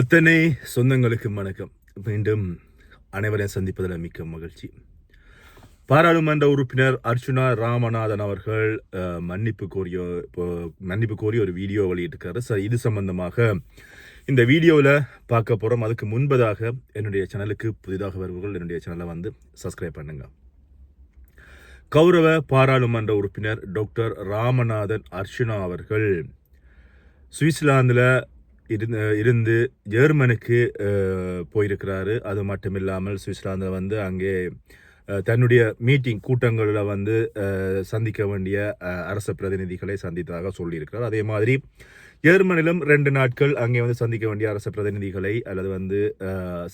அத்தனை சொந்தங்களுக்கு வணக்கம். மீண்டும் அனைவரையும் சந்திப்பதில் மிக்க மகிழ்ச்சி. பாராளுமன்ற உறுப்பினர் அர்ச்சுனா ராமநாதன் அவர்கள் மன்னிப்பு கோரிய மன்னிப்பு கோரி ஒரு வீடியோ வெளியிட்டிருக்காரு. சார் இது சம்பந்தமாக இந்த வீடியோவில் பார்க்க போகிறோம் அதுக்கு முன்பதாக என்னுடைய சேனலுக்கு புதிதாக வருபவர்கள் என்னுடைய சேனலை வந்து சப்ஸ்கிரைப் பண்ணுங்க. கௌரவ பாராளுமன்ற உறுப்பினர் டாக்டர் ராமநாதன் அர்ச்சுனா அவர்கள் சுவிட்சர்லாந்தில் இருந்து இருந்து ஜெர்மனுக்கு போயிருக்கிறாரு. அது மட்டும் இல்லாமல் சுவிட்சர்லாந்தில் வந்து அங்கே தன்னுடைய மீட்டிங் கூட்டங்களில் வந்து சந்திக்க வேண்டிய அரச பிரதிநிதிகளை சந்தித்ததாக சொல்லியிருக்கிறார். அதே மாதிரி ஜெர்மனிலும் ரெண்டு நாட்கள் அங்கே வந்து சந்திக்க வேண்டிய அரச பிரதிநிதிகளை அல்லது வந்து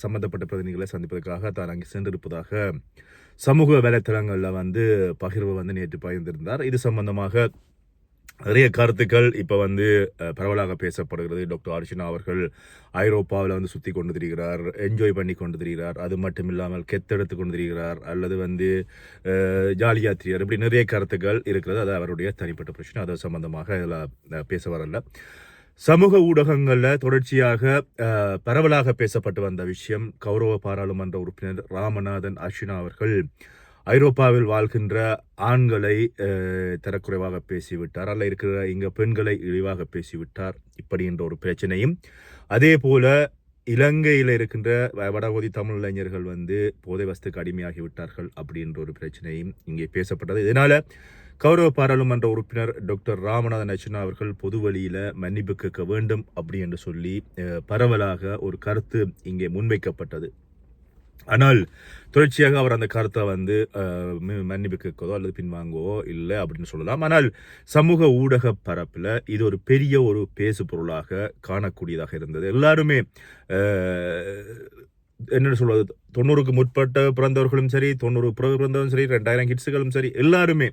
சம்மந்தப்பட்ட சம்பந்தப்பட்ட பிரதிநிதிகளை சந்திப்பதற்காக தான் அங்கே சென்றிருப்பதாக சமூக வலைத்தளங்களில் வந்து பகிர்வு வந்து நேற்று பகிர்ந்திருந்தார். இது சம்பந்தமாக நிறைய கருத்துக்கள் இப்போ வந்து பரவலாக பேசப்படுகிறது. டாக்டர் அர்ச்சனா அவர்கள் ஐரோப்பாவில் வந்து சுற்றி கொண்டு திரிகிறார் என்ஜாய் பண்ணி கொண்டு திரிகிறார் அது மட்டும் இல்லாமல் கெத்தெடுத்து கொண்டு திரிகிறார் அல்லது வந்து அஹ், திரியார் இப்படி நிறைய கருத்துக்கள் இருக்கிறது. அது அவருடைய தனிப்பட்ட பிரச்சனை. அது சம்பந்தமாக இதில் பேச வரல. சமூக ஊடகங்களில் தொடர்ச்சியாக பரவலாக பேசப்பட்டு வந்த விஷயம் கௌரவ பாராளுமன்ற உறுப்பினர் ராமநாதன் அர்ச்சனா அவர்கள் ஐரோப்பாவில் வாழ்கின்ற ஆண்களை தரக்குறைவாக பேசிவிட்டார். அல்ல இருக்கிற இங்க பெண்களை இழிவாக பேசிவிட்டார். இப்படி என்ற ஒரு பிரச்சனையும். அதே போல இலங்கையில் இருக்கின்ற வ- தமிழ் இளைஞர்கள் வந்து போதை வஸ்துக்கு அடிமையாகி விட்டார்கள் அப்படின்ற ஒரு பிரச்சனையும் இங்கே பேசப்பட்டது. இதனால கௌரவ பாராளுமன்ற உறுப்பினர் டாக்டர் ராமநாதன் அர்ச்சனா அவர்கள் பொது வழியில் மன்னிப்பு கேட்க வேண்டும் அப்படி என்று சொல்லி பரவலாக ஒரு கருத்து இங்கே முன்வைக்கப்பட்டது. ஆனால் தொடர்ச்சியாக அவர் அந்த கருத்தை வந்து மன்னிப்பு கேட்கதோ அல்லது பின்வாங்கவோ இல்லை அப்படின்னு சொல்லலாம். ஆனால் சமூக ஊடக பரப்பில் இது ஒரு பெரிய ஒரு பேசு பொருளாக காணக்கூடியதாக இருந்தது. எல்லாருமே என்ன சொல்வது? தொண்ணூறுக்கு முற்பட்ட பிறந்தவர்களும் சரி தொண்ணூறு பிறகு பிறந்தவரும் சரி ரெண்டாயிரம் கிட்ஸுகளும் சரி எல்லாருமே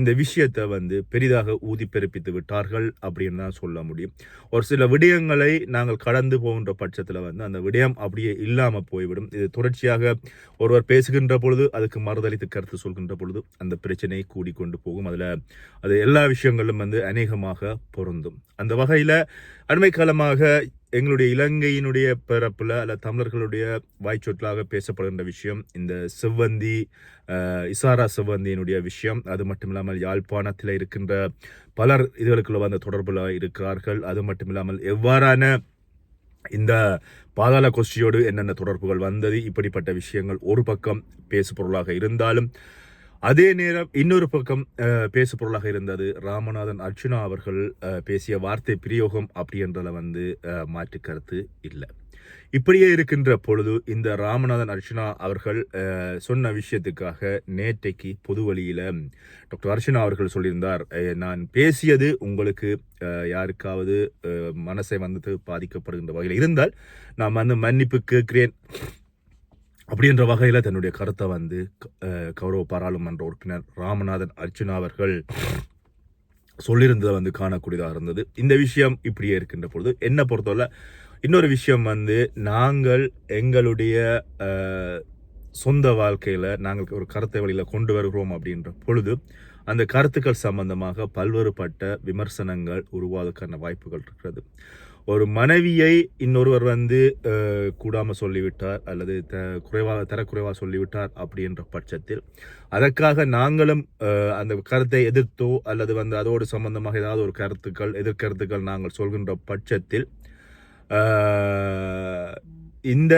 இந்த விஷயத்தை வந்து பெரிதாக ஊதி பிறப்பித்து விட்டார்கள் அப்படின்னு தான் சொல்ல முடியும். ஒரு சில விடயங்களை நாங்கள் கடந்து போகின்ற பட்சத்தில் வந்து அந்த விடயம் அப்படியே இல்லாமல் போய்விடும். இது தொடர்ச்சியாக ஒருவர் பேசுகின்ற பொழுது அதுக்கு மறுதளித்து கருத்து சொல்கின்ற பொழுது அந்த பிரச்சனை கூடிக்கொண்டு போகும். அதில் அது எல்லா விஷயங்களும் வந்து அநேகமாக பொருந்தும். அந்த வகையில் அண்மை காலமாக எங்களுடைய இலங்கையினுடைய பிறப்பில் அல்ல தமிழர்களுடைய வாய்ச்சொற்களாக பேசப்படுகின்ற விஷயம் இந்த செவ்வந்தி இசாரா செவ்வந்தியினுடைய விஷயம். அது மட்டும் இல்லாமல் யாழ்ப்பாணத்தில் இருக்கின்ற பலர் இதுகளுக்குள்ள வந்த தொடர்பில் இருக்கிறார்கள். அது மட்டும் இல்லாமல் எவ்வாறான இந்த பாதாள கொஸ்டியோடு என்னென்ன தொடர்புகள் வந்தது இப்படிப்பட்ட விஷயங்கள் ஒரு பக்கம் பேசு பொருளாக இருந்தாலும் அதே நேரம் இன்னொரு பக்கம் பேசு பொருளாக இருந்தது ராமநாதன் அர்ச்சுனா அவர்கள் பேசிய வார்த்தை பிரயோகம் அப்படின்றத வந்து மாற்று கருத்து இல்லை. இப்படியே இருக்கின்ற பொழுது இந்த ராமநாதன் அர்ச்சனா அவர்கள் சொன்ன விஷயத்துக்காக நேற்றைக்கு பொது வழியில் டாக்டர் அர்ச்சனா அவர்கள் சொல்லியிருந்தார் நான் பேசியது உங்களுக்கு யாருக்காவது மனசை வந்து பாதிக்கப்படுகின்ற வகையில் இருந்தால் நான் வந்து மன்னிப்பு கேட்கிறேன். அப்படின்ற வகையில் தன்னுடைய கருத்தை வந்து கௌரவ பாராளுமன்ற உறுப்பினர் ராமநாதன் அர்ச்சுனா அவர்கள் சொல்லியிருந்ததை வந்து காணக்கூடியதாக இருந்தது. இந்த விஷயம் இப்படியே இருக்கின்ற பொழுது என்னை பொறுத்தவரை இன்னொரு விஷயம் வந்து நாங்கள் எங்களுடைய சொந்த வாழ்க்கையில் நாங்கள் ஒரு கருத்தை வழியில் கொண்டு வருகிறோம் அப்படின்ற பொழுது அந்த கருத்துக்கள் சம்பந்தமாக பல்வேறுபட்ட விமர்சனங்கள் உருவாவதற்கான வாய்ப்புகள் இருக்கிறது. ஒரு மனைவியை இன்னொருவர் வந்து கூடாமல் கூடாம சொல்லிவிட்டார் அல்லது த குறைவாக தரக்குறைவாக சொல்லிவிட்டார் அப்படின்ற பட்சத்தில் அதற்காக நாங்களும் அந்த கருத்தை எதிர்த்தோ அல்லது வந்து அதோடு சம்பந்தமாக ஏதாவது ஒரு கருத்துக்கள் எதிர்கருத்துக்கள் நாங்கள் சொல்கின்ற பட்சத்தில் இந்த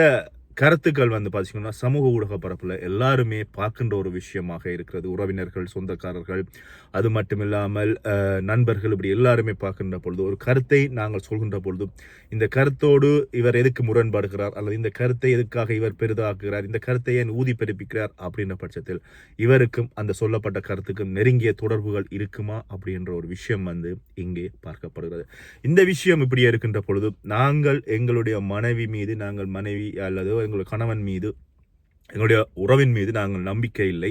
கருத்துக்கள் வந்து பார்த்தீங்கன்னா சமூக ஊடக பரப்பில் எல்லாருமே பார்க்கின்ற ஒரு விஷயமாக இருக்கிறது. உறவினர்கள் சொந்தக்காரர்கள் அது மட்டும் இல்லாமல் நண்பர்கள் இப்படி எல்லாருமே பார்க்கின்ற பொழுது ஒரு கருத்தை நாங்கள் சொல்கின்ற பொழுது இந்த கருத்தோடு இவர் எதுக்கு முரண்பாடுகிறார்? அல்லது இந்த கருத்தை எதுக்காக இவர் பெரிதாக்குகிறார்? இந்த கருத்தை ஏன் ஊதி பிறப்பிக்கிறார் அப்படின்ற பட்சத்தில் இவருக்கும் அந்த சொல்லப்பட்ட கருத்துக்கும் நெருங்கிய தொடர்புகள் இருக்குமா? அப்படின்ற ஒரு விஷயம் வந்து இங்கே பார்க்கப்படுகிறது. இந்த விஷயம் இப்படி இருக்கின்ற பொழுது நாங்கள் எங்களுடைய மனைவி மீது நாங்கள் மனைவி அல்லது எங்களுடைய கணவன் மீது எங்களுடைய உறவின் மீது நாங்கள் நம்பிக்கை இல்லை.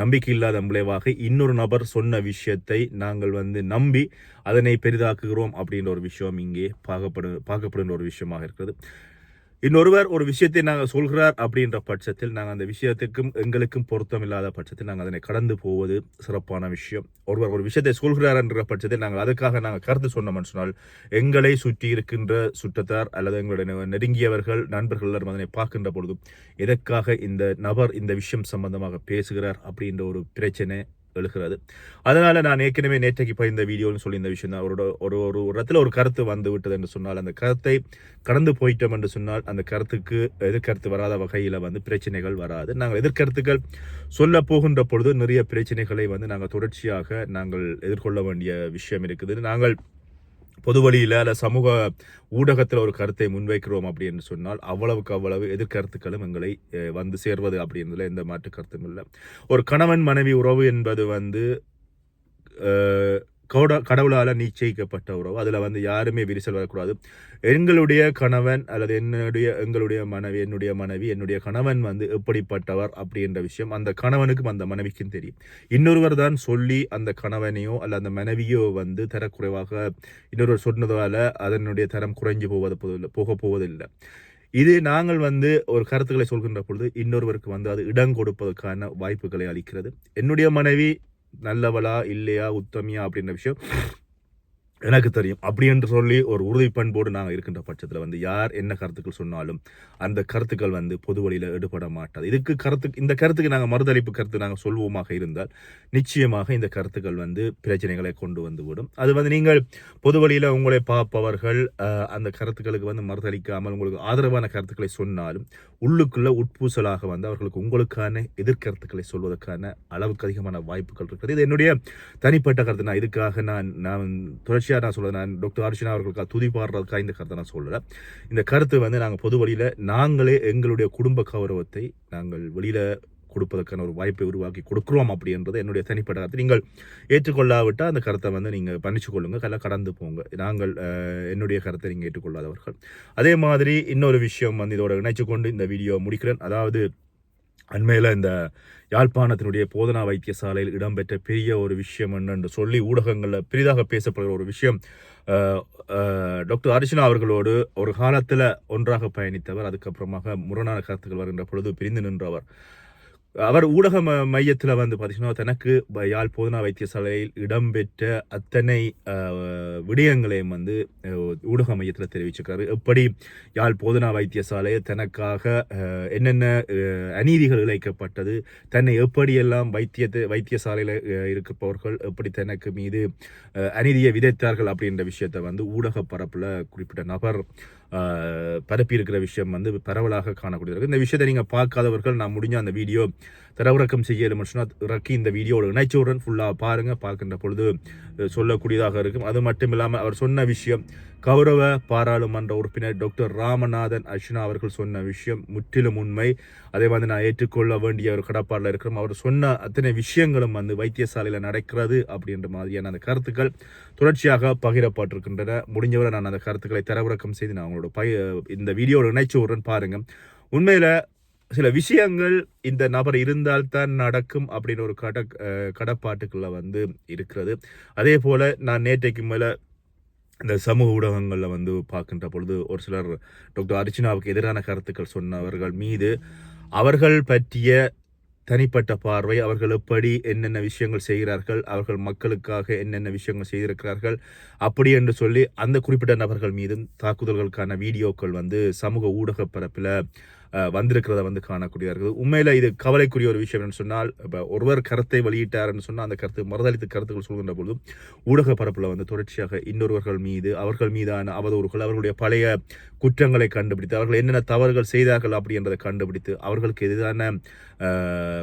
நம்பிக்கை இல்லாத விளைவாக இன்னொரு நபர் சொன்ன விஷயத்தை நாங்கள் வந்து நம்பி அதனை பெரிதாக்குகிறோம் அப்படின்ற ஒரு விஷயம் இங்கே பார்க்கப்படு பார்க்கப்படுகின்ற ஒரு விஷயமாக இருக்கிறது. இன்னொருவர் ஒரு விஷயத்தை நாங்கள் சொல்கிறார் அப்படின்ற பட்சத்தில் நாங்கள் அந்த விஷயத்துக்கும் எங்களுக்கும் பொருத்தம் இல்லாத பட்சத்தில் நாங்கள் அதனை கடந்து போவது சிறப்பான விஷயம். ஒருவர் ஒரு விஷயத்தை சொல்கிறார் என்ற பட்சத்தில் நாங்கள் அதுக்காக நாங்கள் கருத்து சொன்னோம்னு சொன்னால் எங்களை சுற்றி இருக்கின்ற சுற்றத்தார் அல்லது எங்களுடைய நெருங்கியவர்கள் நண்பர்கள் எல்லாரும் அதனை பார்க்கின்ற பொழுதும் எதற்காக இந்த நபர் இந்த விஷயம் சம்பந்தமாக பேசுகிறார் அப்படின்ற ஒரு பிரச்சனை எழுகிறது. அதனால நான் ஏற்கனவே நேற்றைக்கு பகிர்ந்த வீடியோன்னு சொல்லி இந்த விஷயம் தான். ஒரு ஒரு ஒரு இடத்துல ஒரு கருத்து வந்து விட்டது என்று சொன்னால் அந்த கருத்தை கடந்து போயிட்டோம் என்று சொன்னால் அந்த கருத்துக்கு எதிர்கருத்து வராத வகையில் வந்து பிரச்சனைகள் வராது. நாங்கள் எதிர்கருத்துக்கள் சொல்ல போகின்ற பொழுது நிறைய பிரச்சனைகளை வந்து நாங்கள் தொடர்ச்சியாக நாங்கள் எதிர்கொள்ள வேண்டிய விஷயம் இருக்குது. நாங்கள் பொது வழியில் அல்ல சமூக ஊடகத்தில் ஒரு கருத்தை முன்வைக்கிறோம் அப்படின்னு சொன்னால் அவ்வளவுக்கு அவ்வளவு எதிர்கருத்துக்களும் எங்களை வந்து சேர்வது அப்படின்றதுல எந்த மாற்று கருத்தும் இல்லை. ஒரு கணவன் மனைவி உறவு என்பது வந்து கௌட- கடவுளால் நிச்சயிக்கப்பட்ட உறவு. அதில் வந்து யாருமே விரிசல் வரக்கூடாது. எங்களுடைய கணவன் அல்லது என்னுடைய எங்களுடைய மனைவி என்னுடைய மனைவி என்னுடைய கணவன் வந்து எப்படிப்பட்டவர் அப்படின்ற விஷயம் அந்த கணவனுக்கும் அந்த மனைவிக்கும் தெரியும். இன்னொருவர் தான் சொல்லி அந்த கணவனையோ அல்ல அந்த மனைவியோ வந்து தரக்குறைவாக இன்னொருவர் சொன்னதால் அதனுடைய தரம் குறைஞ்சு போவது போதில்லை போக போவதில்லை. இது நாங்கள் வந்து ஒரு கருத்துக்களை சொல்கின்ற பொழுது இன்னொருவருக்கு வந்து அது இடம் கொடுப்பதற்கான வாய்ப்புகளை அளிக்கிறது. என்னுடைய மனைவி நல்லவளா இல்லையா உத்தமியா அப்படின்ற விஷயம். எனக்கு தெரியும். அப்படி என்று சொல்லி ஒரு உறுதிப்பண்போடு நாங்கள் இருக்கின்ற பட்சத்தில் வந்து யார் என்ன கருத்துக்கள் சொன்னாலும் அந்த கருத்துக்கள் வந்து பொது வழியில் ஈடுபட மாட்டாது. இதுக்கு கருத்து இந்த கருத்துக்கு நாங்கள் மறுதளிப்பு கருத்து நாங்கள் சொல்வோமாக இருந்தால் நிச்சயமாக இந்த கருத்துக்கள் வந்து பிரச்சனைகளை கொண்டு வந்து விடும். அது வந்து நீங்கள் பொது வழியில் உங்களை பார்ப்பவர்கள் அந்த கருத்துக்களுக்கு வந்து மறுதளிக்காமல் உங்களுக்கு ஆதரவான கருத்துக்களை சொன்னாலும் உள்ளுக்குள்ள உட்பூசலாக வந்து அவர்களுக்கு உங்களுக்கான எதிர்கருத்துக்களை சொல்வதற்கான அளவுக்கு அதிகமான வாய்ப்புகள் இருக்கிறது. இது என்னுடைய தனிப்பட்ட கருத்து. நான் இதுக்காக நான் நான் தொடர்ச்சியாக நான் சொல்ல நான் டாக்டர் அர்ச்சனா அவர்களுக்காக துதி பாடுறதுக்காக இந்த கருத்தை நான் சொல்லல. இந்த கருத்து வந்து நாங்கள் பொது வழியில் நாங்களே எங்களுடைய குடும்ப கௌரவத்தை நாங்கள் வெளியில் கொடுப்பதற்கான ஒரு வாய்ப்பை உருவாக்கி கொடுக்குறோம் அப்படின்றது என்னுடைய தனிப்பட்ட கருத்து. நீங்கள் ஏற்றுக்கொள்ளாவிட்டால் அந்த கருத்தை வந்து நீங்கள் பண்ணிச்சு கொள்ளுங்க. கல கடந்து போங்க. நாங்கள் என்னுடைய கருத்தை நீங்கள் ஏற்றுக்கொள்ளாதவர்கள். அதே மாதிரி இன்னொரு விஷயம் வந்து இதோட இணைச்சு கொண்டு இந்த வீடியோ முடிக்கிறேன். அதாவது அண்மையில் இந்த யாழ்ப்பாணத்தினுடைய போதனா வைத்தியசாலையில் இடம்பெற்ற பெரிய ஒரு விஷயம் என்னென்று சொல்லி ஊடகங்களில் பெரிதாக பேசப்படுகிற ஒரு விஷயம் டாக்டர் அர்ச்சனா அவர்களோடு ஒரு காலத்தில் ஒன்றாக பயணித்தவர் அதுக்கப்புறமாக முரணான கருத்துக்கள் வருகின்ற பொழுது பிரிந்து நின்றவர். அவர் ஊடக ம மையத்தில் வந்து பார்த்தீங்கன்னா தனக்கு யாழ் போதனா வைத்தியசாலையில் இடம்பெற்ற அத்தனை விடயங்களையும் வந்து ஊடக மையத்தில் தெரிவிச்சிருக்காரு. எப்படி யாழ் போதனா வைத்தியசாலையை தனக்காக என்னென்ன அநீதிகள் இழைக்கப்பட்டது தன்னை எப்படியெல்லாம் வைத்தியத்தை வைத்தியசாலையில் இருப்பவர்கள் எப்படி தனக்கு மீது அநீதியை விதைத்தார்கள் அப்படின்ற விஷயத்தை வந்து ஊடக பரப்பில் குறிப்பிட்ட நபர் பரப்பியிருக்கிற விஷயம் வந்து பரவலாக காணக்கூடியது இந்த விஷயத்தை நீங்கள் பார்க்காதவர்கள் நான் முடிஞ்ச அந்த வீடியோ தரவிறக்கம் செய்ய சொன்னால் இறக்கி இந்த வீடியோவோட இணைச்சவுடன் ஃபுல்லாக பாருங்கள் பார்க்கின்ற பொழுது சொல்லக்கூடியதாக இருக்கும். அது மட்டும் இல்லாமல் அவர் சொன்ன விஷயம் கௌரவ பாராளுமன்ற உறுப்பினர் டாக்டர் ராமநாதன் அர்ஷனா அவர்கள் சொன்ன விஷயம் முற்றிலும் உண்மை. அதை வந்து நான் ஏற்றுக்கொள்ள வேண்டிய ஒரு கடப்பாடில் இருக்கிறோம். அவர் சொன்ன அத்தனை விஷயங்களும் வந்து வைத்தியசாலையில் நடக்கிறது அப்படின்ற மாதிரியான அந்த கருத்துக்கள் தொடர்ச்சியாக பகிரப்பட்டிருக்கின்றன. முடிஞ்சவரை நான் அந்த கருத்துக்களை தரவிறக்கம் செய்து நான் அவங்களோட பய இந்த வீடியோட இணைச்சவுடன் பாருங்கள் உண்மையில் சில விஷயங்கள் இந்த நபர் இருந்தால்தான் நடக்கும் அப்படின்னு ஒரு கட கடப்பாட்டுக்குள்ள வந்து இருக்கிறது. அதே போல நான் நேற்றைக்கு மேலே இந்த சமூக ஊடகங்களில் வந்து பார்க்கின்ற பொழுது ஒரு சிலர் டாக்டர் அர்ச்சனாவுக்கு எதிரான கருத்துக்கள் சொன்னவர்கள் மீது அவர்கள் பற்றிய தனிப்பட்ட பார்வை அவர்கள் எப்படி என்னென்ன விஷயங்கள் செய்கிறார்கள் அவர்கள் மக்களுக்காக என்னென்ன விஷயங்கள் செய்திருக்கிறார்கள் அப்படி என்று சொல்லி அந்த குறிப்பிட்ட நபர்கள் மீதும் தாக்குதல்களுக்கான வீடியோக்கள் வந்து சமூக ஊடக பரப்பில் வந்திருக்கிறத வந்து காணக்கூடியார்கள் உண்மையில் இது கவலைக்குரிய ஒரு விஷயம் என்று சொன்னால் இப்போ ஒருவர் கருத்தை வெளியிட்டார்னு சொன்னால் அந்த கருத்து மறுதளித்து கருத்துக்கள் சொல்கின்ற பொழுது ஊடக பரப்பில் வந்து தொடர்ச்சியாக இன்னொருவர்கள் மீது அவர்கள் மீதான அவதூறுகள் அவர்களுடைய பழைய குற்றங்களை கண்டுபிடித்து அவர்கள் என்னென்ன தவறுகள் செய்தார்கள் அப்படின்றதை கண்டுபிடித்து அவர்களுக்கு எதிரான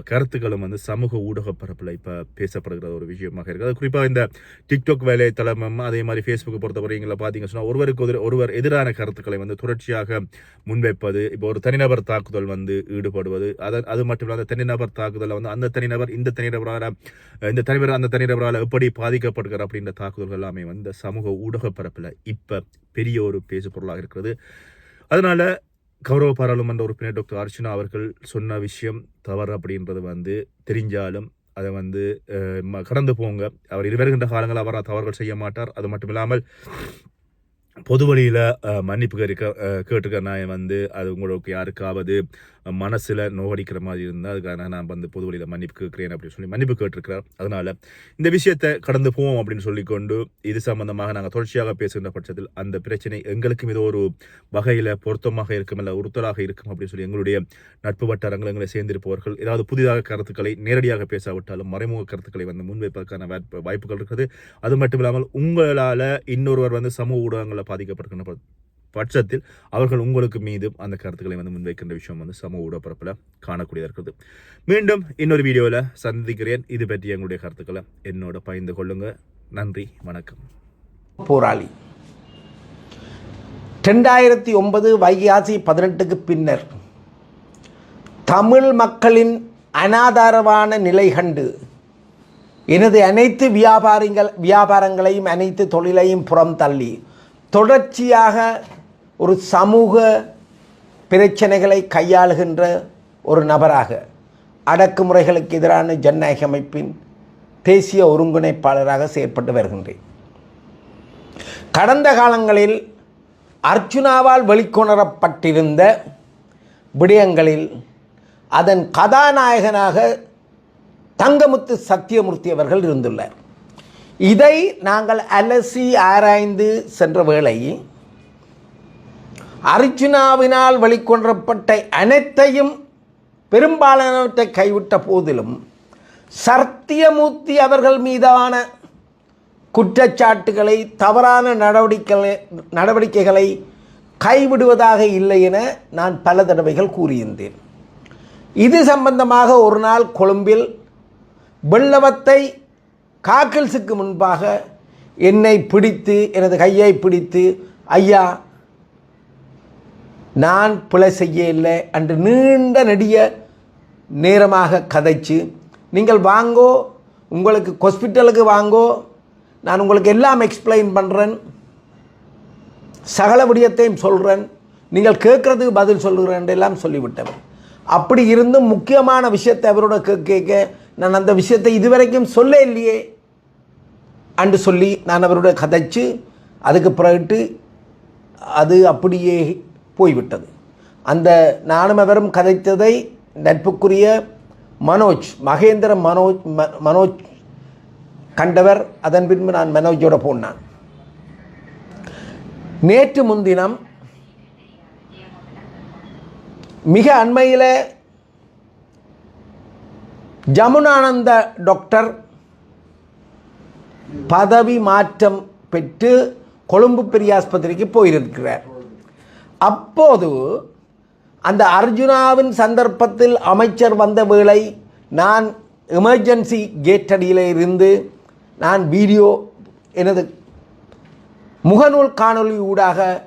கருத்துக்களும் வந்து சமூக ஊடக பரப்பில் இப்போ பேசப்படுகிற ஒரு விஷயமாக இருக்குது அது குறிப்பாக இந்த டிக்டாக் வேலைத்தளமும் அதே மாதிரி ஃபேஸ்புக் பொறுத்தவரைங்களை பார்த்தீங்க சொன்னால் ஒருவருக்கு ஒரு- ஒருவர் எதிரான கருத்துக்களை வந்து தொடர்ச்சியாக முன்வைப்பது இப்போ ஒரு தனிநபர் தாக்குதல் வந்து ஈடுபடுவது அதன் அது மட்டும் இல்லாத தனிநபர் தாக்குதலில் வந்து அந்த தனிநபர் இந்த தனிநபரால் இந்த தனிநபர் அந்த தனிநபரால் எப்படி பாதிக்கப்படுகிறார் அப்படின்ற தாக்குதல்கள் எல்லாமே வந்து சமூக ஊடக பரப்பில் இப்போ பெரிய ஒரு பேசு பொருளாக இருக்கிறது. அதனால கௌரவ பாராளுமன்ற உறுப்பினர் டாக்டர் அர்ச்சனா அவர்கள் சொன்ன விஷயம் தவறு அப்படின்றது வந்து தெரிஞ்சாலும் அதை வந்து ம- கடந்து போங்க. அவர் இருவருகின்ற காலங்கள் அவர் தவறுகள் செய்ய மாட்டார். அது மட்டும் இல்லாமல் பொது வழியில் மன்னிப்பு கேட்க கேட்டுக்க நான் வந்து அது உங்களுக்கு யாருக்காவது மனசில் நோகடிக்கிற மாதிரி இருந்தால் அதுக்காக நான் வந்து பொது வழியில் மன்னிப்பு கேட்குறேன் அப்படின்னு சொல்லி மன்னிப்பு கேட்டிருக்கிறார் அதனால் இந்த விஷயத்தை கடந்து போவோம் அப்படின்னு சொல்லிக்கொண்டு இது சம்பந்தமாக நாங்கள் தொடர்ச்சியாக பேசுகின்ற பட்சத்தில் அந்த பிரச்சனை எங்களுக்கும் இது ஒரு வகையில் பொருத்தமாக இருக்கும் இல்லை உறுத்தலாக இருக்கும் அப்படின்னு சொல்லி எங்களுடைய நட்பு வட்டாரங்கள் எங்களை சேர்ந்திருப்பவர்கள் ஏதாவது புதிதாக கருத்துக்களை நேரடியாக பேசாவிட்டாலும் மறைமுக கருத்துக்களை வந்து முன்வைப்பதற்கான வாய்ப்பு- வாய்ப்புகள் இருக்குது. அது மட்டும் இல்லாமல் உங்களால் இன்னொருவர் வந்து சமூக ஊடகங்களில் பாதிக்கப்படுகின்ற பட்சத்தில் அவர்கள் உங்களுக்கு மீது அந்த கருத்துக்களை வந்து முன்வைக்கின்ற விஷயம் வந்து சமூக ஊடகப்பரப்பில் காணக்கூடியதாக இருக்குது. மீண்டும் இன்னொரு வீடியோவில் சந்திக்கிறேன். இது பற்றி எங்களுடைய கருத்துக்களை என்னோட பகிர்ந்து கொள்ளுங்க. நன்றி வணக்கம். போராளி. ரெண்டாயிரத்தி ஒன்பது வைகாசி பதினெட்டுக்கு பின்னர் தமிழ் மக்களின் அனாதாரமான நிலை கண்டு எனது அனைத்து வியாபாரிகள் வியாபாரங்களையும் அனைத்து தொழிலையும் புறம் தள்ளி தொடர்ச்சியாக ஒரு சமூக பிரச்சனைகளை கையாளுகின்ற ஒரு நபராக அடக்குமுறைகளுக்கு எதிரான ஜனநாயக அமைப்பின் தேசிய ஒருங்கிணைப்பாளராக செயற்பட்டு வருகின்றேன். கடந்த காலங்களில் அர்ச்சுனாவால் வெளிக்கொணரப்பட்டிருந்த விடயங்களில் அதன் கதாநாயகனாக தங்கமுத்து சத்தியமூர்த்தி அவர்கள் இருந்துள்ளார். இதை நாங்கள் அலசி ஆராய்ந்து சென்ற வேளை அர்ஜுனாவினால் வழிகொன்றப்பட்ட அனைத்தையும் பெரும்பாலானவற்றை கைவிட்ட போதிலும் சத்தியமூர்த்தி அவர்கள் மீதான குற்றச்சாட்டுகளை தவறான நடவடிக்கைகளை நடவடிக்கைகளை கைவிடுவதாக இல்லை என நான் பல தடவைகள் கூறியிருந்தேன். இது சம்பந்தமாக ஒரு நாள் கொழும்பில் வெள்ளவத்தை காக்கில்ஸுக்கு முன்பாக என்னை பிடித்து எனது கையை பிடித்து ஐயா நான் பிழை செய்ய இல்லை அன்று நீண்ட நெடிய நேரமாக கதைச்சு நீங்கள் வாங்கோ உங்களுக்கு ஹாஸ்பிட்டலுக்கு வாங்கோ நான் உங்களுக்கு எல்லாம் எக்ஸ்பிளைன் பண்ணுறேன் சகல விடயத்தையும் சொல்கிறேன் நீங்கள் கேட்குறதுக்கு பதில் சொல்லுகிறேன் எல்லாம் சொல்லிவிட்டேன் அப்படி இருந்தும் முக்கியமான விஷயத்தை அவரோட கே- கேட்க நான் அந்த விஷயத்தை இதுவரைக்கும் சொல்ல இல்லையே அன்று சொல்லி நான் அவரோட கதைச்சு அதுக்கு பிறகு அது அப்படியே போய்விட்டது. அந்த நானும் அவரும் கதைத்ததை நட்புக்குரிய மனோஜ் மகேந்திர மனோஜ் ம- மனோஜ் கண்டவர் அதன் பின்பு நான் மனோஜோட போனான். நேற்று முன்தினம் மிக அண்மையில் ஜமுனானந்த டாக்டர் பதவி மாற்றம் பெற்று கொழும்பு பெரிய ஆஸ்பத்திரிக்கு போயிருக்கிறார். அப்போது அந்த அர்ஜுனாவின் சந்தர்ப்பத்தில் அமைச்சர் வந்த வேளை நான் எமர்ஜென்சி கேட்டடியில் இருந்து நான் வீடியோ எனது முகநூல் காணொளி ஊடாக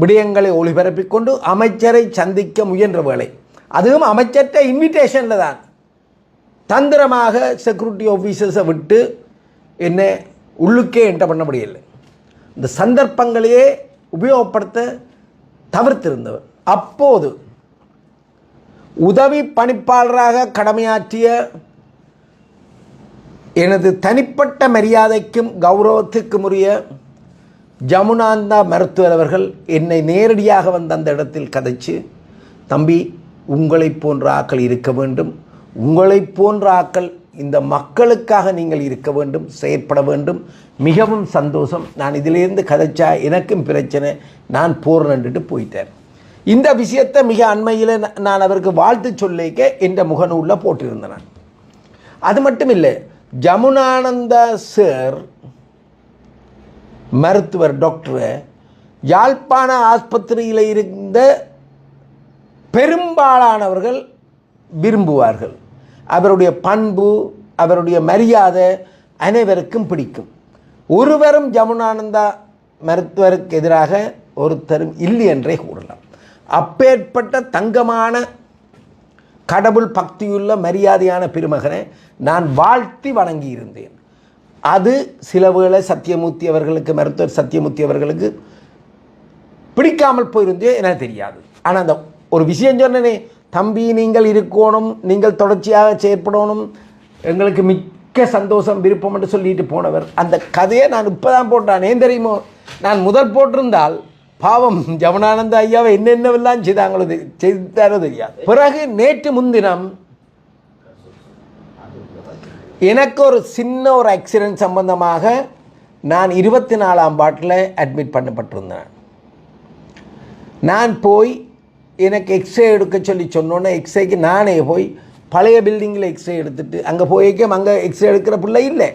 விடயங்களை ஒளிபரப்பிக் கொண்டு அமைச்சரை சந்திக்க முயன்ற வேளை. அதுவும் அமைச்சர்கிட்ட இன்விடேஷனில் தான். தந்திரமாக செக்யூரிட்டி ஆஃபீஸர்ஸை விட்டு என்ன உள்ளுக்கே என்ட பண்ண முடியலை. இந்த சந்தர்ப்பங்களையே உபயோகப்படுத்த தவிர்த்திருந்தவர். அப்போது உதவி பணிப்பாளராக கடமையாற்றிய எனது தனிப்பட்ட மரியாதைக்கும் கௌரவத்துக்கும் உரிய ஜமுனாந்தா மருத்துவர் அவர்கள் என்னை நேரடியாக வந்து அந்த இடத்தில் கதைச்சு தம்பி உங்களைப் போன்ற ஆக்கள் இருக்க வேண்டும். உங்களைப் போன்ற ஆக்கள் இந்த மக்களுக்காக நீங்கள் இருக்க வேண்டும். செயற்பட வேண்டும். மிகவும் சந்தோஷம். நான் இதிலேருந்து கதைச்சா எனக்கும் பிரச்சனை. நான் போறேன்ட்டு போயிட்டேன். இந்த விஷயத்தை மிக அண்மையில் நான் அவருக்கு வாழ்த்து சொல்லிக்க என்ற முகநூலில் போட்டிருந்தேன். நான் அது மட்டும் இல்லை ஜமுனானந்தா சார் மருத்துவர் டாக்டர் யாழ்ப்பாண ஆஸ்பத்திரியில் இருந்த பெரும்பாலானவர்கள் விரும்புவார்கள். அவருடைய பண்பு அவருடைய மரியாதை அனைவருக்கும் பிடிக்கும். ஒருவரும் ஜமுனானந்தா மருத்துவருக்கு எதிராக ஒருத்தரும் இல்லை என்றே கூறலாம். அப்பேற்பட்ட தங்கமான கடவுள் பக்தியுள்ள மரியாதையான பெருமகனை நான் வாழ்த்தி வணங்கியிருந்தேன். அது சில வேளை சத்தியமூர்த்தி அவர்களுக்கு மருத்துவர் சத்தியமூர்த்தி அவர்களுக்கு பிடிக்காமல் போயிருந்தே எனக்கு தெரியாது. ஆனால் அந்த ஒரு விஷயம் சொன்னனே தம்பி நீங்கள் இருக்கணும் நீங்கள் தொடர்ச்சியாக செயற்படணும். எங்களுக்கு மிக் மிக்க சந்தோஷம் விருப்பம் என்று சொல்லிட்டு போனவர். அந்த கதையை நான் இப்போ தான் போட்டான் ஏன் தெரியுமோ? நான் முதல் போட்டிருந்தால் பாவம் ஜவனானந்த ஐயாவை என்னென்னவெல்லாம் செய்தாங்களோ செய்தாரோ தெரியாது. பிறகு நேற்று முன்தினம் எனக்கு ஒரு சின்ன ஒரு ஆக்சிடென்ட் சம்பந்தமாக நான் இருபத்தி நாலாம் பாட்டில் அட்மிட் பண்ணப்பட்டிருந்தேன். நான் போய் எனக்கு எக்ஸ்ரே எடுக்க சொல்லி சொன்னோன்னே எக்ஸ்ரேக்கு நானே போய் பழைய பில்டிங்கில் எக்ஸ்ரே எடுத்துட்டு அங்கே போய்க்கும் அங்கே எக்ஸ்ரே எடுக்கிற பிள்ளை இல்லை.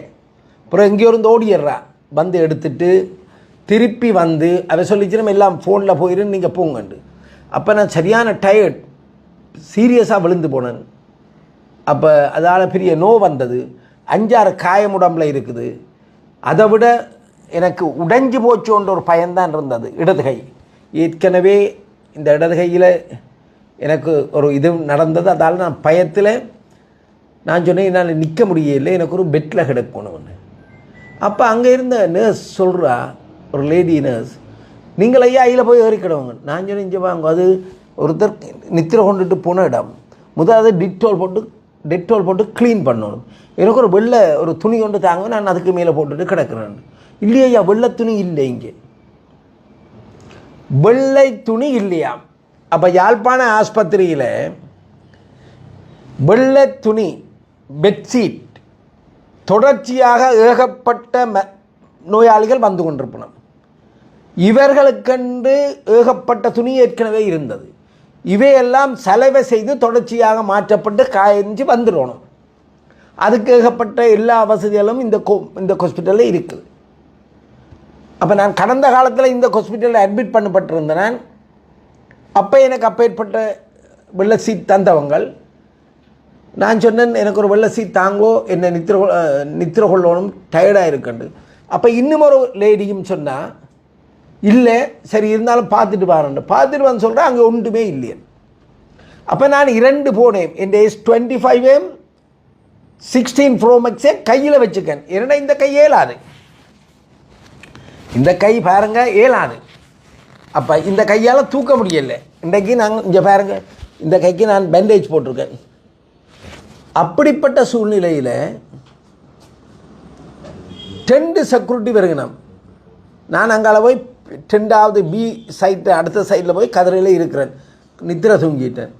அப்புறம் எங்கேயோ இருந்து ஓடிடுறா. வந்து எடுத்துட்டு திருப்பி வந்து அவ சொல்லிச்சு நம்ம எல்லாம் ஃபோனில் போயிருந்து நீங்கள் போங்கண்டு. அப்போ நான் சரியான டயர்ட் சீரியஸாக விழுந்து போனேன். அப்போ அதால் பெரிய நோ வந்தது. அஞ்சாறு காயம் உடம்புல இருக்குது. அதை விட எனக்கு உடைஞ்சு போச்சோன்ற ஒரு பயன்தான் இருந்தது இடதுகை ஏற்கனவே இந்த இடதுகையில் எனக்கு ஒரு இது நடந்தது அதால் நான் பயத்தில் நான் சொன்னேன் என்னால் நிற்க முடியல எனக்கு ஒரு பெட்டில் கிடக்கணும்னு அப்போ அங்கே இருந்த நர்ஸ் சொல்கிறா ஒரு லேடி நர்ஸ் நீங்கள் ஐயா அதில் போய் ஏறிக்கிடவங்க நான் சொன்னேன் இங்கே வாங்க அது ஒருத்தர் நித்திரை கொண்டுட்டு போன இடம். முதலாவது டிட்டோல் போட்டு டெட்டோல் போட்டு க்ளீன் பண்ணணும். எனக்கு ஒரு வெள்ளை ஒரு துணி கொண்டு தாங்க நான் அதுக்கு மேலே போட்டுட்டு கிடக்கிறேன். இல்லையா ஐயா வெள்ளை துணி இல்லை இங்கே. வெள்ளை துணி இல்லையா? அப்போ யாழ்ப்பாண ஆஸ்பத்திரியில் வெள்ளை துணி பெட்ஷீட் தொடர்ச்சியாக ஏகப்பட்ட ம நோயாளிகள் வந்து கொண்டிருப்பனர். இவர்களுக்கென்று ஏகப்பட்ட துணி ஏற்கனவே இருந்தது. இவையெல்லாம் சலவை செய்து தொடர்ச்சியாக மாற்றப்பட்டு காய்ஞ்சி வந்துடணும் அதுக்கு ஏகப்பட்ட எல்லா வசதிகளும் இந்த கோ இந்த ஹாஸ்பிட்டலில் இருக்குது. அப்போ நான் கடந்த காலத்தில் இந்த ஹாஸ்பிட்டலில் அட்மிட் பண்ணப்பட்டிருந்தேன். அப்போ எனக்கு அப்பேற்பட்ட வெள்ள சீட் தந்தவங்கள். நான் சொன்னேன் எனக்கு ஒரு வெள்ள சீட் தாங்கோ என்னை நித்திர நித்திர கொள்ளணும் டயர்டாக இருக்கண்டு. அப்போ இன்னும் ஒரு லேடியும் சொன்னால் இல்லை சரி இருந்தாலும் பார்த்துட்டு பாருண்டு பார்த்துட்டு வந்து சொல்கிறேன் அங்கே ஒன்றுமே இல்லையே. அப்போ நான் இரண்டு போனேன். என் S twenty five M sixteen pro மேக்ஸே கையில் வச்சுக்கேன். ஏன்னா இந்த கை ஏலாது? இந்த கை பாருங்க ஏலாது. அப்போ இந்த கையால் தூக்க முடியல. இன்றைக்கு நாங்கள் இங்கே பாருங்க. இந்த கைக்கு நான் பேண்டேஜ் போட்டிருக்கேன். அப்படிப்பட்ட சூழ்நிலையில் டென்ட் செக்யூரிட்டி வருகணும் நான் அங்கால போய் டென்டாவது பி சைட்டு அடுத்த சைடில் போய் கதிரையில் இருக்கிறேன். நித்திர தூங்கிட்டேன்.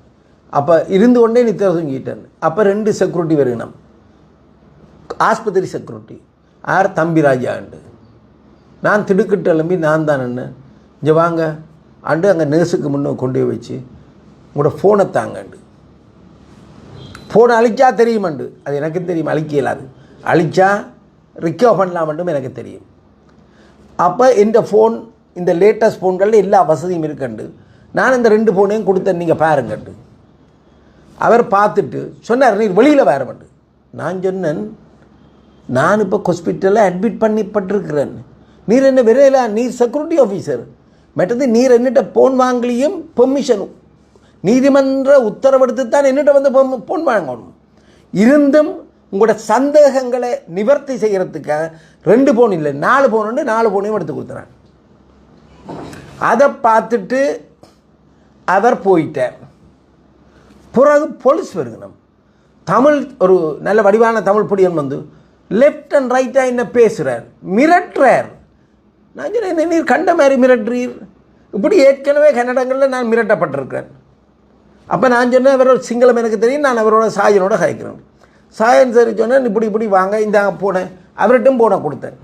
அப்போ இருந்து கொண்டே நித்திர தூங்கிட்டேன். அப்போ ரெண்டு செக்யூரிட்டி வருகணும் ஆஸ்பத்திரி செக்யூரிட்டி ஆர் தம்பிராஜாண்டு. நான் திடுக்கிட்டு எழும்பி நான் தான் என்ன இங்கே வாங்க. அண்டு அங்கே நர்ஸுக்கு முன்னே கொண்டு போய் வச்சு உங்களோட ஃபோனை தாங்கண்டு ஃபோனை அழிச்சா தெரியுமண்டு அது எனக்கு தெரியும் அழிக்க இயலாது. அழிச்சா ரிக்கவர் பண்ணலாமண்டும் எனக்கு தெரியும். அப்போ இந்த ஃபோன் இந்த லேட்டஸ்ட் ஃபோன்களில் எல்லா வசதியும் இருக்கண்டு நான் இந்த ரெண்டு ஃபோனையும் கொடுத்தேன் நீங்கள் பாருங்கண்டு அவர் பார்த்துட்டு சொன்னார் நீர் வெளியில் வேறமண்டு நான் சொன்னேன் நான் இப்போ ஹாஸ்பிட்டலில் அட்மிட் பண்ணிப்பட்டிருக்கிறேன். நீர் என்ன விரையில? நீர் செக்யூரிட்டி ஆஃபீஸர் மற்றது நீர் என்னிட்ட போன் வாங்கலியும் பெர்மிஷனும் நீதிமன்ற உத்தரவெடுத்து தான் என்னிட்ட வந்து போன் வாங்கணும். இருந்தும் உங்களோட சந்தேகங்களை நிவர்த்தி செய்கிறதுக்காக ரெண்டு போன் இல்லை. நாலு போன் உண்டு. நாலு போனையும் எடுத்து கொடுத்துறேன். அதை பார்த்துட்டு அவர் போயிட்டார். பிறகு போலீஸ் வருகணும். தமிழ் ஒரு நல்ல வடிவான தமிழ் பொடியன் வந்து லெஃப்ட் அண்ட் ரைட்டாக என்ன பேசுகிறார் மிரட்டுறார். நான் சொன்னேன் நீர் கண்ட மாதிரி மிரட்டுறீர். இப்படி ஏற்கனவே கன்னடங்களில் நான் மிரட்டப்பட்டிருக்கிறேன் அப்போ நான் சொன்னேன் அவரோட சிங்களம் எனக்கு தெரியும் நான் அவரோட சாயனோட கதைக்கிறேன் சாயன் சரி சொன்னேன் இப்படி இப்படி வாங்க இந்த போனேன். அவர்கிட்டும் போனை கொடுத்தேன்.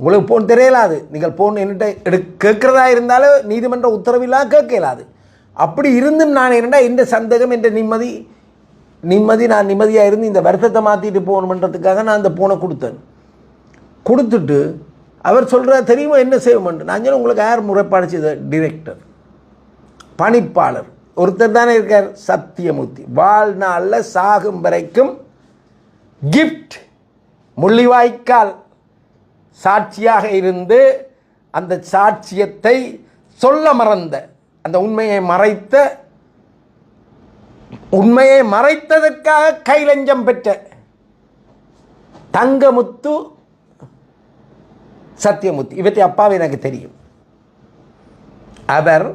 உங்களுக்கு போன் தெரியலாது. நீங்கள் போன் என்னட்ட எடு கேட்குறதா இருந்தாலும் நீதிமன்ற உத்தரவில்லாம் கேட்க இயலாது அப்படி இருந்தும் நான் என்னடா இந்த சந்தேகம் என்ற நிம்மதி நிம்மதி நான் நிம்மதியாக இருந்து இந்த வருத்தத்தை மாற்றிட்டு போகணுன்றதுக்காக நான் அந்த போனை கொடுத்தேன். கொடுத்துட்டு அவர் சொல்கிறார் தெரியுமா என்ன செய்வோம்னு நான் சொன்னேன் உங்களுக்கு யார் முறைப்பாடு செய்த? டிரெக்டர் பணிப்பாளர். ஒருத்தர் தானே இருக்கார் சத்தியமூர்த்தி. வாழ்நாளில் சாகும் வரைக்கும் கிஃப்ட் முள்ளிவாய்க்கால் சாட்சியாக இருந்து அந்த சாட்சியத்தை சொல்ல மறந்த அந்த உண்மையை மறைத்த உண்மையை மறைத்ததற்காக கைலஞ்சம் பெற்ற தங்கமுத்து சத்தியமூர்த்தி. இவற்றை அப்பாவை எனக்கு தெரியும். அவர்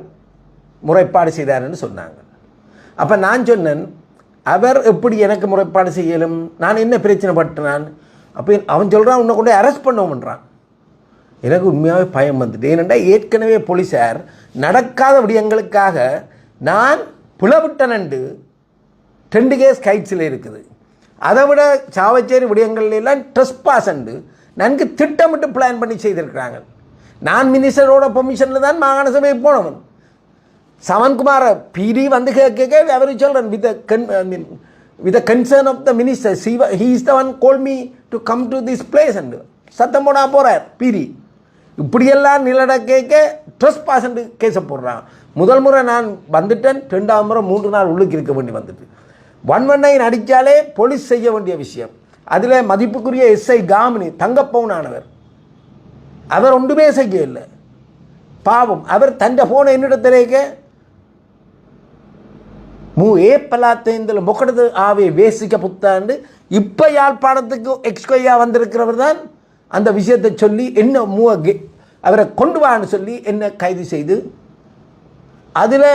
முறைப்பாடு செய்தார்னு சொன்னாங்க. அப்போ நான் சொன்னேன் அவர் எப்படி எனக்கு முறைப்பாடு செய்யலும்? நான் என்ன பிரச்சனை பட்டினான்? அப்போ அவன் சொல்கிறான் உன்னை கொண்டு அரெஸ்ட் பண்ணுவோம்ன்றான். எனக்கு உண்மையாகவே பயம் வந்துட்டு ஏனென்றால் ஏற்கனவே போலீஸார் நடக்காத விடயங்களுக்காக நான் பிளவிட்டனண்டு ரெண்டு கேஸ் கைட்ஸில் இருக்குது. அதை விட சாவச்சேரி விடயங்கள்லாம் ட்ரெஸ் பாசண்டு நன்கு திட்டமிட்டு பிளான் பண்ணி செய்திருக்கிறாங்க. நான் மினிஸ்டரோட பெர்மிஷனில் தான் மாகாண சபைக்கு போனவன். சவன்குமார பிடி வந்து கேட்க அவர் சொல்கிறேன் with gun mean with concern of the minister Shiva he is the one call me to come to this place and சத்தம் போனா போகிறார் பிரி இப்படியெல்லாம் நிலட கேட்க ட்ரெஸ் பாசண்ட் கேஸை போடுறான். முதல் முறை நான் வந்துட்டேன் ரெண்டாம் முறை மூன்று நாள் உள்ளுக்கு இருக்க வேண்டி வந்துட்டு. ஒன் ஒன் நைன் அடித்தாலே போலீஸ் செய்ய வேண்டிய விஷயம். அதில் மதிப்புக்குரிய எஸ்ஐ காமினி தங்கப்பவுனானவர். அவர் ஒன்றுமே செய்ய இல்லை பாவம் அவர் தந்த போன என்னிடத்திலேக்க மூ. ஏ. பலாத்தேந்தில் முக்கடது ஆவே வேசிக்க புத்தாண்டு இப்போ யாழ்ப்பாணத்துக்கு எக்ஸ்கொய்யா வந்திருக்கிறவர் தான். அந்த விஷயத்தை சொல்லி என்ன மூ. அவரை கொண்டு வான்னு சொல்லி என்ன கைது செய்து அதில்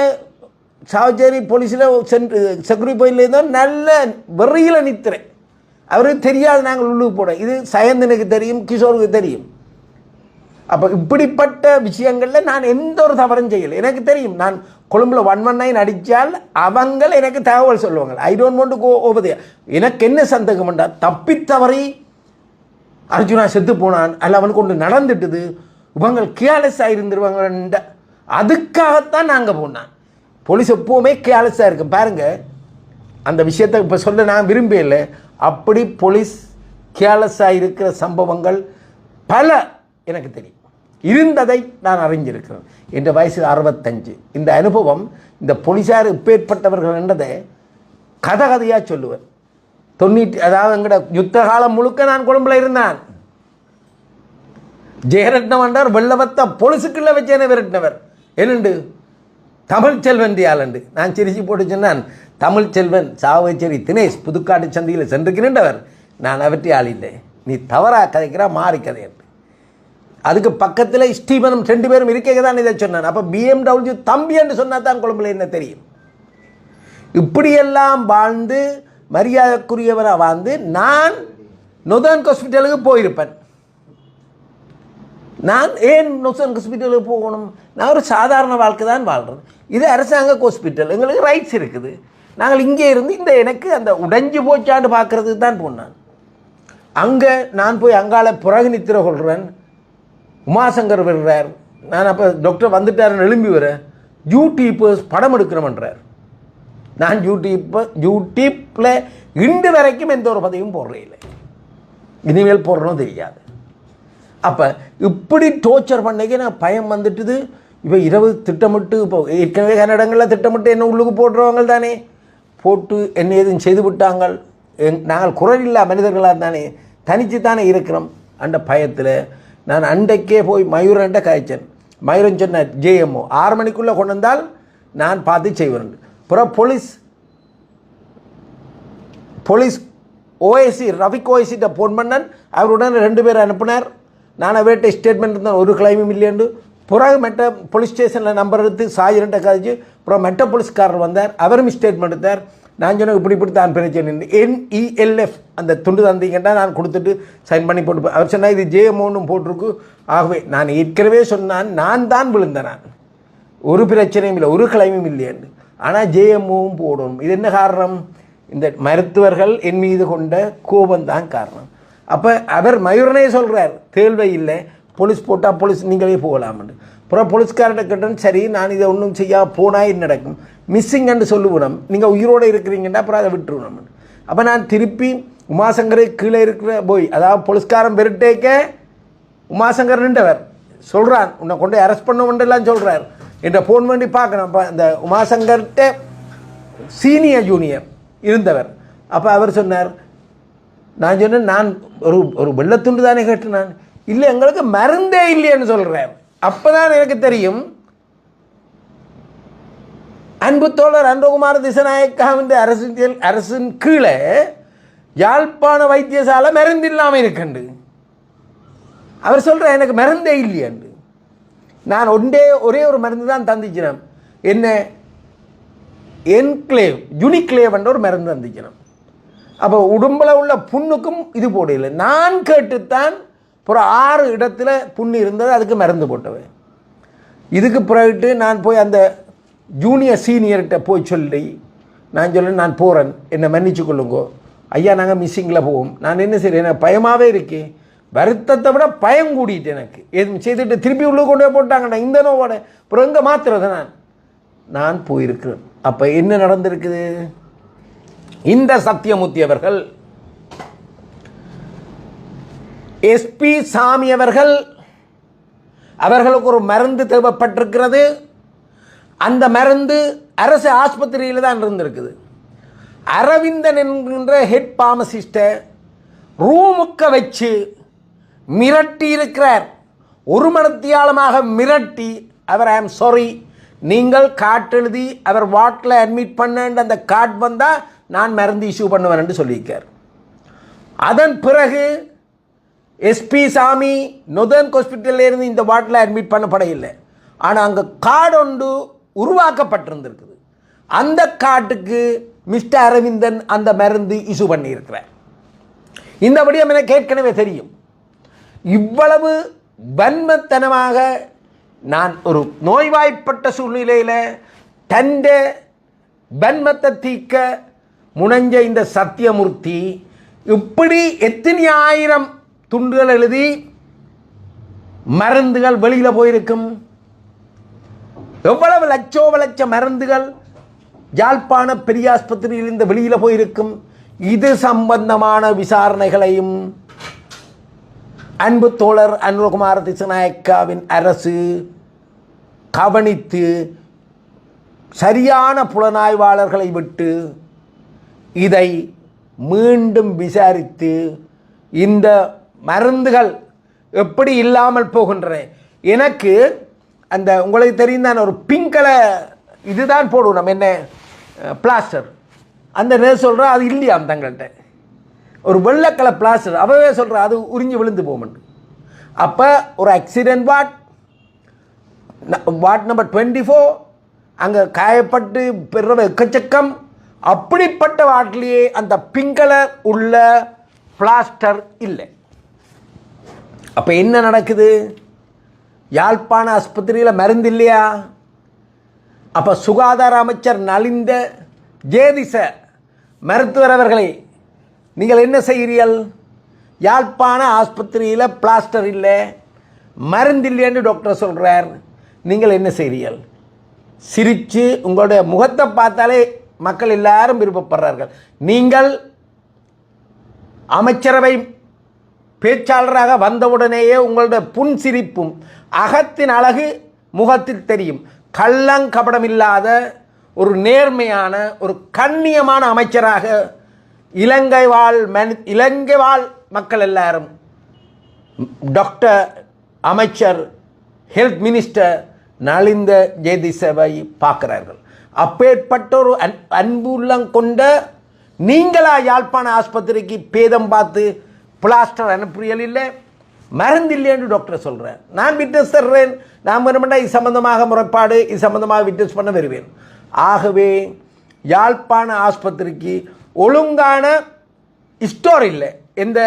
சாவச்சேரி போலீஸில் சென்று செக்யூரி போயிலே தான் நல்ல வெறியில் நிற்கிறேன். அவருக்கு தெரியாது நாங்கள் உள்ளுக்கு போனோம். இது சயந்தனுக்கு தெரியும் கிஷோருக்கு தெரியும். அப்போ இப்படிப்பட்ட விஷயங்களில் நான் எந்த ஒரு தவறும் செய்யலை. எனக்கு தெரியும் நான் கொழும்பில் ஒன் ஒன் நைன் அடித்தால் அவங்க எனக்கு தகவல் சொல்லுவாங்க. I don't want go over எனக்கு என்ன சந்தேகம் என்றால் தப்பித்தவறி அர்ஜுனா செத்து போனான் அல்ல அவனுக்கு ஒன்று நடந்துட்டுது இவங்க கேலஸாக இருந்துருவாங்க அதுக்காகத்தான் நாங்கள் போனான். போலீஸ் எப்போவுமே கேலஸாக இருக்கும். பாருங்கள் அந்த விஷயத்தை இப்போ சொல்ல நான் விரும்பல அப்படி போலீஸ் கேலஸாக இருக்கிற சம்பவங்கள் பல எனக்கு தெரியும். இருந்ததை நான் அறிஞ்சிருக்கிறேன். என்ற வயசு அறுபத்தஞ்சு. இந்த அனுபவம் இந்த போலீஸார் இப்பேற்பட்டவர்கள் என்றதை கதை கதையாக சொல்லுவேன். தொண்ணூற்றி அதாவது எங்கட யுத்த காலம் முழுக்க நான் கொழும்புல இருந்தான். ஜெயரட்ன என்றார் வெள்ளவத்த பொலிசுக்குள்ள வச்சேனே விரட்டினவர். என்னண்டு தமிழ் செல்வன் தியாலண்டு நான் சிரிச்சு போட்டு சொன்னான் தமிழ் செல்வன் சாவச்சேரி தினேஷ் புதுக்காட்டு சந்தையில் சென்றிருக்கின்றவர். நான் அவற்றை ஆள் நீ தவறா கதைக்கிறா மாறி கதை அதுக்கு பக்கத்தில் ஸ்டீவனும் ரெண்டு பேரும் இருக்க தான் இதை சொன்னான். அப்போ பிஎம்டபிள்யூ தம்பி என்று சொன்னால் தான் குழம்புல என்ன தெரியும்? இப்படியெல்லாம் வாழ்ந்து மரியாதைக்குரியவராக வாழ்ந்து நான் நொதன் ஹாஸ்பிட்டலுக்கு போயிருப்பேன். நான் ஏன் நொசன் ஹாஸ்பிட்டலுக்கு போகணும்? நான் ஒரு சாதாரண வாழ்க்கை தான் வாழ்கிறேன் இது அரசாங்க ஹாஸ்பிட்டல் எங்களுக்கு ரைட்ஸ் இருக்குது. நாங்கள் இங்கே இருந்து இந்த எனக்கு அந்த உடைஞ்சு போச்சான்னு பார்க்குறதுக்கு தான் போனான் அங்கே நான் போய் அங்கால புறகு கொள்கிறேன் உமாசங்கர் வருகிறார் நான் அப்போ டாக்டர் வந்துட்டாருன்னு எழும்பி வரேன் யூடியூப்பர்ஸ் படம் எடுக்கிறோம்ன்றார் நான் யூடியூப்பை யூடியூப்பில் இன்று வரைக்கும் எந்த ஒரு பதிவும் போடுறே இல்லை. இனிமேல் போடுறோம் தெரியாது. அப்போ இப்படி டோர்ச்சர் பண்ணக்கே நான் பயம் வந்துட்டுது. இப்போ இரவு திட்டமிட்டு இப்போ ஏற்கனவே கன்னடங்களில் திட்டமிட்டு என்ன உள்ளுக்கு போடுறவங்க தானே? போட்டு என்ன எதுவும் செய்து விட்டாங்க எங் நாங்கள் குரல் இல்லா மனிதர்களாக தானே? தனித்து தானே இருக்கிறோம். அந்த பயத்தில் நான் அண்டைக்கே போய் மயூரன்ட்ட காய்ச்சேன் மயூரன் சொன்ன ஜேஎம்ஓ ஆறு மணிக்குள்ளே கொண்டு வந்தால் நான் பார்த்து செய்வேன். அப்புறம் போலீஸ் போலீஸ் ஓஎஸ்சி ரஃபிக் ஓஎஸ்சிட்ட ஃபோன் பண்ணேன். அவருடன் ரெண்டு பேர் அனுப்பினார். நான் அவர்கிட்ட ஸ்டேட்மெண்ட் இருந்தேன் ஒரு கிளைமும் இல்லையண்டு பிறகு மெட்ட போலீஸ் ஸ்டேஷனில் நம்பர் எடுத்து சாயிரண்ட கதைச்சு அப்புறம் மெட்ட போலீஸ்காரர் வந்தார். அவரும் ஸ்டேட்மெண்ட் எடுத்தார். நான் சொன்ன இப்படி இப்படி தான் பிரச்சனை. என்இஎல்எஃப் அந்த துண்டு தந்தீங்கன்னா நான் கொடுத்துட்டு சைன் பண்ணி போட்டு அவர் சொன்னால் இது ஜேஎம்ஓன்னு போட்டிருக்கு. ஆகவே நான் ஏற்கனவே சொன்னான் நான் தான் விழுந்தேன் நான். ஒரு பிரச்சனையும் இல்லை ஒரு கிளைமும் இல்லையாண்டு ஆனால் ஜேஎம்ஓவும் போடணும். இது என்ன காரணம்? இந்த மருத்துவர்கள் என் மீது கொண்ட கோபம் தான் காரணம். அப்போ அவர் மயூரனே சொல்கிறார் தேல்வை இல்லை போலீஸ் போட்டால் போலீஸ் நீங்களே போகலாம்னு. அப்புறம் போலீஸ்கார்ட்ட கேட்டேன் சரி நான் இதை ஒன்றும் செய்யா போனால் என்ன நடக்கும்? மிஸ்ஸிங்னு சொல்லுவோம் நீங்கள் உயிரோடு இருக்கிறீங்கன்னா அப்புறம் அதை விட்டுருவோம் அப்போ நான் திருப்பி உமாசங்கரை கீழே இருக்கிற போய் அதாவது போலீஸ்காரன் பெருட்டேக்க உமாசங்கர் நின்றவர். சொல்கிறான் உன்னை கொண்டு அரெஸ்ட் பண்ணுவோன்றெல்லாம் சொல்கிறார் என்ற ஃபோன் பண்ணி பார்க்கணும். அப்போ அந்த உமாசங்கர்கிட்ட சீனியர் ஜூனியர் இருந்தவர். அப்போ அவர் சொன்னார் நான் சொன்னேன் நான் ஒரு ஒரு வெள்ளத்துண்டு தானே கேட்டு நான். இல்லை எங்களுக்கு மருந்தே இல்லைன்னு சொல்கிறேன் அப்போ தான் எனக்கு தெரியும். அன்பு தோழர் அன்பகுமார திசநாயக்காவின் அரசு அரசின் கீழே யாழ்ப்பாண வைத்தியசாலை மருந்து இல்லாமல் இருக்கண்டு. அவர் சொல்கிறார் எனக்கு மருந்தே இல்லையாண்டு. நான் ஒன்றே ஒரே ஒரு மருந்து தான் தந்திச்சினேன் என்ன? என்க்ளேவ் யுனிக்ளேவ்ன்ற ஒரு மருந்து தந்திச்சினேன் அப்போ உடம்பில் உள்ள புண்ணுக்கும் இது போடல நான் கேட்டுத்தான் ஒரு ஆறு இடத்துல புண்ணு இருந்தது அதுக்கு மருந்து போட்டவன். இதுக்கு பிறகு நான் போய் அந்த ஜூனியர் சீனியர்கிட்ட போய் சொல்லி நான் சொல்ல நான் போகிறேன் என்னை மன்னிச்சு கொள்ளுங்கோ. ஐயா நாங்கள் மிஸ்ஸிங்கில் போவோம். நான் என்ன செய்கிறேன் எனக்கு பயமாகவே இருக்கேன் வருத்தத்தை விட பயம் கூடிட்டு எனக்கு. எதுவும் செய்துட்டு திருப்பி உள்ளே கொண்டு போய் போட்டாங்கண்ணா இந்த நோவோட. அப்புறம் எங்கே மாத்துறது நான்? நான் போயிருக்கிறேன். அப்போ என்ன நடந்திருக்குது? இந்த சத்தியமூர்த்தி அவர்கள் எஸ்பி சாமி அவர்கள் அவர்களுக்கு ஒரு மருந்து தேவைப்பட்டிருக்கிறது. அந்த மருந்து அரசு ஆஸ்பத்திரியில் தான் இருந்திருக்குது. அரவிந்தன் என்கின்ற ஹெட் பார்மசிஸ்ட்டை ரூமுக்க வச்சு மிரட்டி இருக்கிறார். ஒரு மனத்தியாலமாக மிரட்டி அவர் ஐ ஆம் சாரி நீங்கள் காட்டெழுதி அவர் வாட்டில் அட்மிட் பண்ணேன். அந்த கார்டு வந்தால் நான் மருந்து இஷ்யூ பண்ணுவேன் சொல்லியிருக்கார். அதன் பிறகு எஸ்பி சாமி நொதர்ன் ஹாஸ்பிட்டல்லேருந்து இந்த வார்டில் அட்மிட் பண்ணப்பட இல்லை ஆனால் அங்கே கார்டு ஒன்று உருவாக்கப்பட்டிருந்திருக்குது. அந்த கார்டுக்கு மிஸ்டர் அரவிந்தன் அந்த மருந்து இஷ்யூ பண்ணியிருக்கிறார். இந்த விடயம் எனக்கு ஏற்கனவே தெரியும். இவ்வளவு வன்மத்தனமாக நான் ஒரு நோய்வாய்ப்பட்ட சூழ்நிலையில் தந்த வன்மத்தை தீக்க முனைஞ்ச இந்த சத்தியமூர்த்தி இப்படி எத்தனை ஆயிரம் துண்டுகள் எழுதி மருந்துகள் வெளியில் போயிருக்கும். எவ்வளவு லட்சோப லட்ச மருந்துகள் யாழ்ப்பாண பெரியாஸ்பத்திரியில் இந்த வெளியில் போயிருக்கும். இது சம்பந்தமான விசாரணைகளையும் அன்பு தோழர் அனுரகுமார் திசநாயக்காவின் அரசு கவனித்து சரியான புலனாய்வாளர்களை விட்டு இதை மீண்டும் விசாரித்து இந்த மருந்துகள் எப்படி இல்லாமல் போகின்றன? எனக்கு அந்த உங்களுக்கு தெரியும் தான் ஒரு பிங்க் கலர் இதுதான் போடுவோம் நம்ம என்ன பிளாஸ்டர் அந்த நேர் சொல்கிறோம் அது இல்லையாம் தங்கள்கிட்ட. ஒரு வெள்ளக்கலை பிளாஸ்டர் அவவே சொல்கிறா அது உறிஞ்சி விழுந்து போகும்னு. அப்போ ஒரு accident ward ward number twenty four அங்கே காயப்பட்டு பெற எக்கச்சக்கம். அப்படிப்பட்ட வாட்டிலேயே அந்த பிங்கலர் உள்ள பிளாஸ்டர் இல்லை. அப்போ என்ன நடக்குது? யாழ்ப்பாண ஆஸ்பத்திரியில் மருந்து இல்லையா? அப்போ சுகாதார அமைச்சர் நலிந்த ஜேதிச மருத்துவர் அவர்களை நீங்கள் என்ன செய்கிறீர்கள்? யாழ்ப்பாண ஆஸ்பத்திரியில் பிளாஸ்டர் இல்லை மருந்து இல்லைன்னு டாக்டர் சொல்கிறார் நீங்கள் என்ன செய்கிறீர்கள்? சிரித்து உங்களுடைய முகத்தை பார்த்தாலே மக்கள் எல்லாரும் விருப்பப்படுறார்கள். நீங்கள் அமைச்சரவை பேச்சாளராக வந்தவுடனேயே உங்களுடைய புன்சிரிப்பும் அகத்தின் அழகு முகத்தில் தெரியும். கள்ளங்கபடமில்லாத ஒரு நேர்மையான ஒரு கண்ணியமான அமைச்சராக இலங்கை வாழ் மனி இலங்கை வாழ் மக்கள் எல்லாரும் டாக்டர் அமைச்சர் ஹெல்த் மினிஸ்டர் நலிந்த ஜெயதிசவை பார்க்கிறார்கள். அப்பேற்பட்ட ஒரு அன் அன்புள்ளம் கொண்ட நீங்களா யாழ்ப்பாண ஆஸ்பத்திரிக்கு பேதம் பார்த்து பிளாஸ்டர் அனுப்புறியல் இல்லை. மருந்து இல்லைன்னு டாக்டர் சொல்கிறேன் நான் விட்னஸ் தர்றேன் நான் வேணுமெண்டா இது சம்பந்தமாக முறைப்பாடு இது சம்பந்தமாக விட்னஸ் பண்ண வருவேன். ஆகவே யாழ்ப்பாண ஆஸ்பத்திரிக்கு ஒழுங்கான ஸ்டோர் இல்லை. எந்த?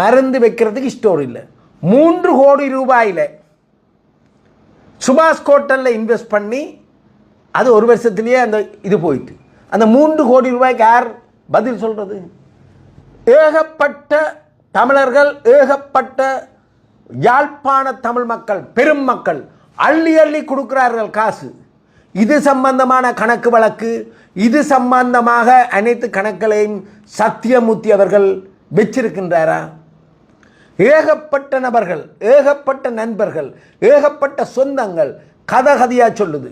மருந்து வைக்கிறதுக்கு ஸ்டோர் இல்லை. மூன்று கோடி ரூபாயில் சுபாஷ் கோட்டலில் இன்வெஸ்ட் பண்ணி அது ஒரு வருஷத்துலேயே அந்த இது போயிட்டு. அந்த மூன்று கோடி ரூபாய்க்கு யார் பதில் சொல்கிறது ஏகப்பட்ட தமிழர்கள் ஏகப்பட்ட யாழ்ப்பாண தமிழ் மக்கள் பெரும் மக்கள் அள்ளி அள்ளி கொடுக்கிறார்கள் காசு. இது சம்பந்தமான கணக்கு வழக்கு இது சம்பந்தமாக அனைத்து கணக்குகளையும் சத்தியமூர்த்தி அவர்கள் வச்சிருக்கின்றாரா? ஏகப்பட்ட நபர்கள் ஏகப்பட்ட நண்பர்கள் ஏகப்பட்ட சொந்தங்கள் கதை கதையா சொல்லுது.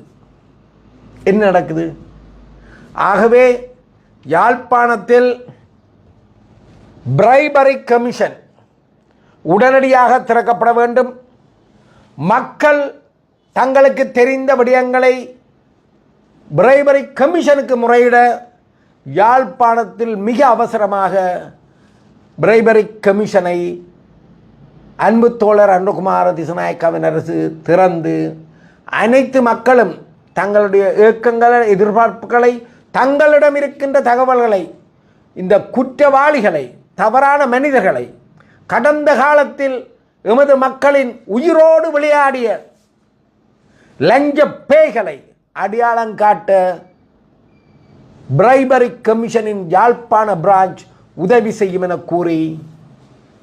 என்ன நடக்குது? ஆகவே யாழ்ப்பாணத்தில் பிரைபரி கமிஷன் உடனடியாக திறக்கப்பட வேண்டும். மக்கள் தங்களுக்கு தெரிந்த விடயங்களை பிரைபரி கமிஷனுக்கு முறையிட யாழ்ப்பாணத்தில் மிக அவசரமாக பிரைபரி கமிஷனை அன்பு தோழர் அன்புகுமார திசுநாயக்காவின் அரசு திறந்து அனைத்து மக்களும் தங்களுடைய இயக்கங்கள் எதிர்பார்ப்புகளை தங்களிடம் இருக்கின்ற தகவல்களை இந்த குற்றவாளிகளை தவறான மனிதர்களை கடந்த காலத்தில் எமது மக்களின் உயிரோடு விளையாடிய லஞ்ச பேய்களை அடையாளம் காட்ட பிரைபரி கமிஷனின் யாழ்ப்பாண பிரான்ச் உதவி செய்யும் என கூறி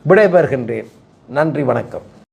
விடைபெறுகின்றேன். நன்றி வணக்கம்.